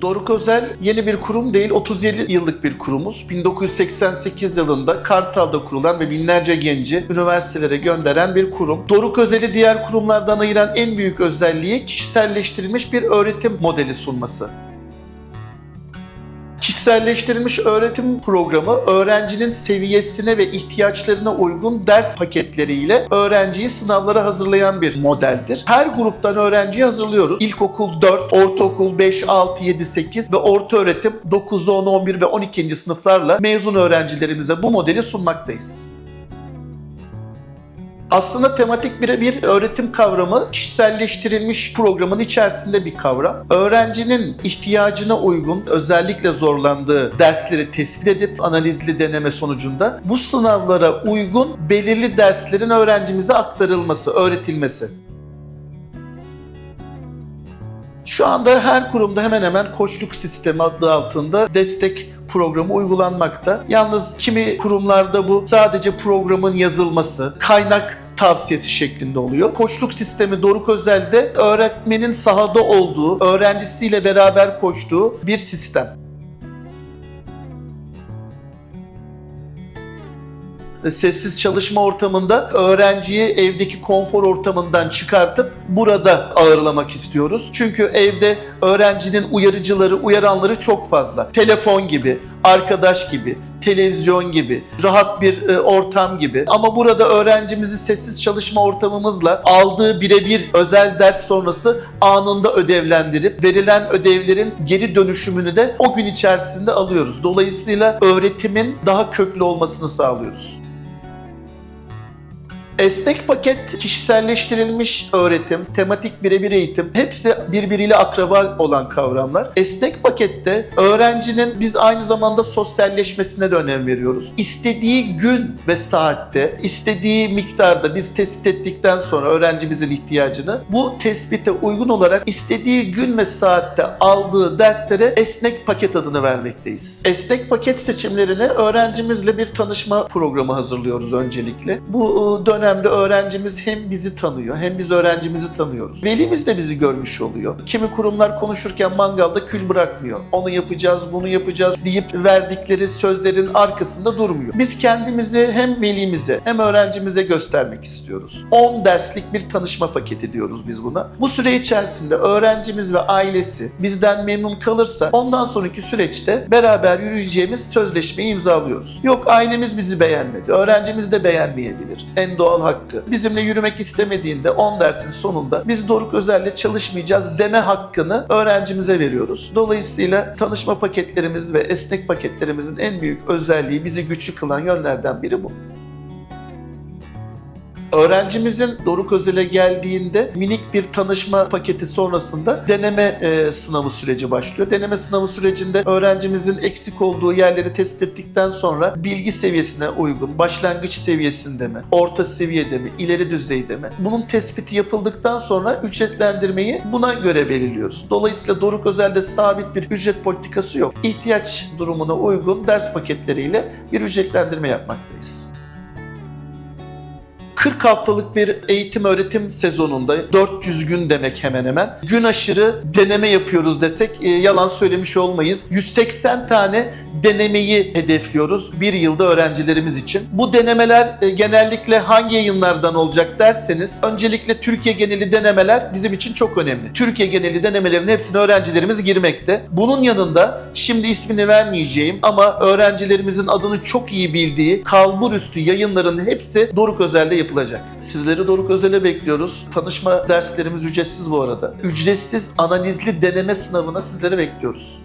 Doruk Özel yeni bir kurum değil, 37 yıllık bir kurumuz. 1988 yılında Kartal'da kurulan ve binlerce genci üniversitelere gönderen bir kurum. Doruk Özel'i diğer kurumlardan ayıran en büyük özelliği kişiselleştirilmiş bir öğretim modeli sunması. Kişiselleştirilmiş öğretim programı öğrencinin seviyesine ve ihtiyaçlarına uygun ders paketleriyle öğrenciyi sınavlara hazırlayan bir modeldir. Her gruptan öğrenciyi hazırlıyoruz. İlkokul 4, ortaokul 5, 6, 7, 8 ve orta öğretim 9, 10, 11 ve 12. sınıflarla mezun öğrencilerimize bu modeli sunmaktayız. Aslında tematik birebir öğretim kavramı kişiselleştirilmiş programın içerisinde bir kavram. Öğrencinin ihtiyacına uygun özellikle zorlandığı dersleri tespit edip analizli deneme sonucunda bu sınavlara uygun belirli derslerin öğrencimize aktarılması, öğretilmesi. Şu anda her kurumda hemen hemen koçluk sistemi adı altında destek programı uygulanmakta. Yalnız kimi kurumlarda bu sadece programın yazılması, kaynak tavsiyesi şeklinde oluyor. Koçluk sistemi Doruk Özel'de öğretmenin sahada olduğu, öğrencisiyle beraber koştuğu bir sistem. Sessiz çalışma ortamında öğrenciyi evdeki konfor ortamından çıkartıp burada ağırlamak istiyoruz. Çünkü evde öğrencinin uyarıcıları, uyaranları çok fazla. Telefon gibi, arkadaş gibi, televizyon gibi, rahat bir e, ortam gibi. Ama burada öğrencimizi sessiz çalışma ortamımızla aldığı birebir özel ders sonrası anında ödevlendirip verilen ödevlerin geri dönüşümünü de o gün içerisinde alıyoruz. Dolayısıyla öğretimin daha köklü olmasını sağlıyoruz. Esnek paket, kişiselleştirilmiş öğretim, tematik birebir eğitim hepsi birbiriyle akraba olan kavramlar. Esnek pakette öğrencinin biz aynı zamanda sosyalleşmesine de önem veriyoruz. İstediği gün ve saatte, istediği miktarda biz tespit ettikten sonra öğrencimizin ihtiyacını bu tespite uygun olarak istediği gün ve saatte aldığı derslere esnek paket adını vermekteyiz. Esnek paket seçimlerine öğrencimizle bir tanışma programı hazırlıyoruz öncelikle. Bu dönem dönemde öğrencimiz hem bizi tanıyor hem biz öğrencimizi tanıyoruz. Velimiz de bizi görmüş oluyor. Kimi kurumlar konuşurken mangalda kül bırakmıyor. Onu yapacağız, bunu yapacağız deyip verdikleri sözlerin arkasında durmuyor. Biz kendimizi hem velimize hem öğrencimize göstermek istiyoruz. 10 derslik bir tanışma paketi diyoruz biz buna. Bu süre içerisinde öğrencimiz ve ailesi bizden memnun kalırsa ondan sonraki süreçte beraber yürüyeceğimiz sözleşmeyi imzalıyoruz. Yok ailemiz bizi beğenmedi, öğrencimiz de beğenmeyebilir. En doğal hakkı. Bizimle yürümek istemediğinde 10 dersin sonunda biz Doruk Özel'le çalışmayacağız deme hakkını öğrencimize veriyoruz. Dolayısıyla tanışma paketlerimiz ve esnek paketlerimizin en büyük özelliği bizi güçlü kılan yönlerden biri bu. Öğrencimizin Doruk Özel'e geldiğinde minik bir tanışma paketi sonrasında deneme e, sınavı süreci başlıyor. Deneme sınavı sürecinde öğrencimizin eksik olduğu yerleri tespit ettikten sonra bilgi seviyesine uygun, başlangıç seviyesinde mi, orta seviyede mi, ileri düzeyde mi? Bunun tespiti yapıldıktan sonra ücretlendirmeyi buna göre belirliyoruz. Dolayısıyla Doruk Özel'de sabit bir ücret politikası yok. İhtiyaç durumuna uygun ders paketleriyle bir ücretlendirme yapmaktayız. 40 haftalık bir eğitim öğretim sezonunda 400 gün demek hemen hemen. Gün aşırı deneme yapıyoruz desek e, yalan söylemiş olmayız. 180 tane denemeyi hedefliyoruz bir yılda öğrencilerimiz için. Bu denemeler e, genellikle hangi yayınlardan olacak derseniz öncelikle Türkiye geneli denemeler bizim için çok önemli. Türkiye geneli denemelerin hepsine öğrencilerimiz girmekte. Bunun yanında şimdi ismini vermeyeceğim ama öğrencilerimizin adını çok iyi bildiği kalbur üstü yayınların hepsi Doruk Özel'de yapılacak. Sizleri Doruk Özel'e bekliyoruz. Tanışma derslerimiz ücretsiz bu arada. Ücretsiz analizli deneme sınavına sizleri bekliyoruz.